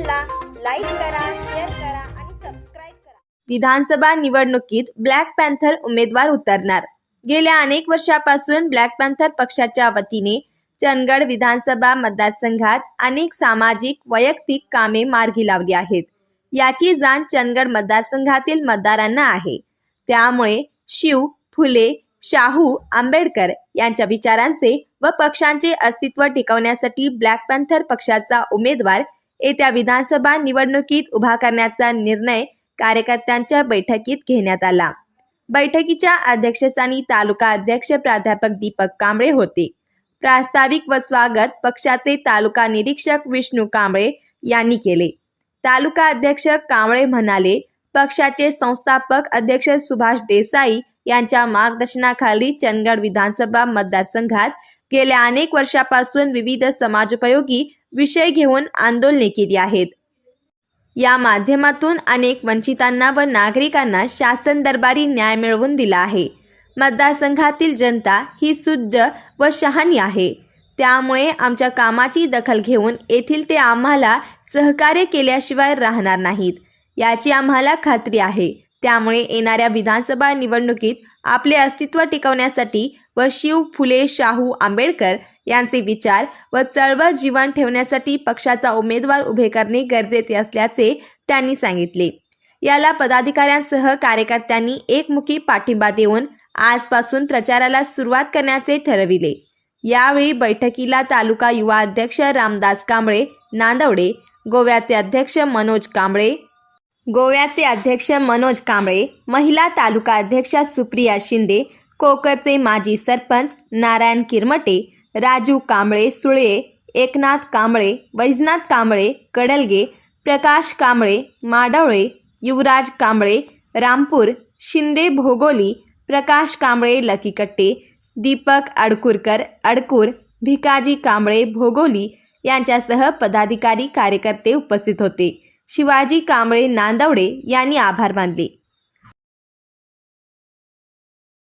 चॅनलला लाईक करा शेअर करा आणि सबस्क्राईब करा. विधानसभा निवडणुकीत ब्लॅक पॅन्थर उमेदवार उतरणार. गेल्या अनेक वर्षापासून ब्लॅक पॅन्थर पक्षाच्या वतीने चंदगड विधानसभा मतदारसंघात अनेक सामाजिक वैयक्तिक कामे मार्गी लावली आहेत. याची जाण चंदगड मतदारसंघातील मतदारांना आहे. त्यामुळे शिव फुले शाहू आंबेडकर यांच्या विचारांचे व पक्षांचे अस्तित्व टिकवण्यासाठी ब्लॅक पॅन्थर पक्षाचा उमेदवार येत्या विधानसभा निवडणुकीत उभा करण्याचा निर्णय कार्यकर्त्यांच्या बैठकीत घेण्यात आला. बैठकीच्या अध्यक्षस्थानी तालुका अध्यक्ष प्राध्यापक दीपक कांबळे होते. प्रास्ताविक व स्वागत पक्षाचे तालुका निरीक्षक विष्णू कांबळे यांनी केले. तालुका अध्यक्ष कांबळे म्हणाले पक्षाचे संस्थापक अध्यक्ष सुभाष देसाई यांच्या मार्गदर्शनाखाली चंदगड विधानसभा मतदारसंघात गेल्या अनेक वर्षापासून विविध समाजोपयोगी विषय घेऊन आंदोलने केली आहेत. या माध्यमातून अनेक वंचितांना व नागरिकांना शासन दरबारी न्याय मिळवून दिला आहे. मतदारसंघातील जनता ही शुद्ध व शहाणी आहे. त्यामुळे आमच्या कामाची दखल घेऊन येथील ते आम्हाला सहकार्य केल्याशिवाय राहणार नाहीत. याची आम्हाला खात्री आहे. त्यामुळे येणाऱ्या विधानसभा निवडणुकीत आपले अस्तित्व टिकवण्यासाठी व शिव फुले शाहू आंबेडकर यांचे विचार व चळवळ जीवन ठेवण्यासाठी पक्षाचा उमेदवार उभे करणे गरजेचे असल्याचे त्यांनी सांगितले. याला पदाधिकाऱ्यांसह कार्यकर्त्यांनी एकमुखी पाठिंबा देऊन आजपासून प्रचाराला सुरुवात करण्याचे ठरविले. यावेळी बैठकीला तालुका युवा अध्यक्ष रामदास कांबळे नांदवडे गोव्याचे अध्यक्ष मनोज कांबळे गोव्याचे अध्यक्ष मनोज कांबळे महिला तालुका अध्यक्षा सुप्रिया शिंदे कोकरचे माजी सरपंच नारायण किरमटे राजू कांबळे सुळे एकनाथ कांबळे वैजनाथ कांबळे कडलगे प्रकाश कांबळे माडवळे युवराज कांबळे रामपूर शिंदे भोगोली प्रकाश कांबळे लकीकट्टे दीपक अडकुरकर अडकूर भिकाजी कांबळे भोगोली यांच्यासह पदाधिकारी कार्यकर्ते उपस्थित होते. शिवाजी कांबळे नांदवडे यांनी आभार मानले.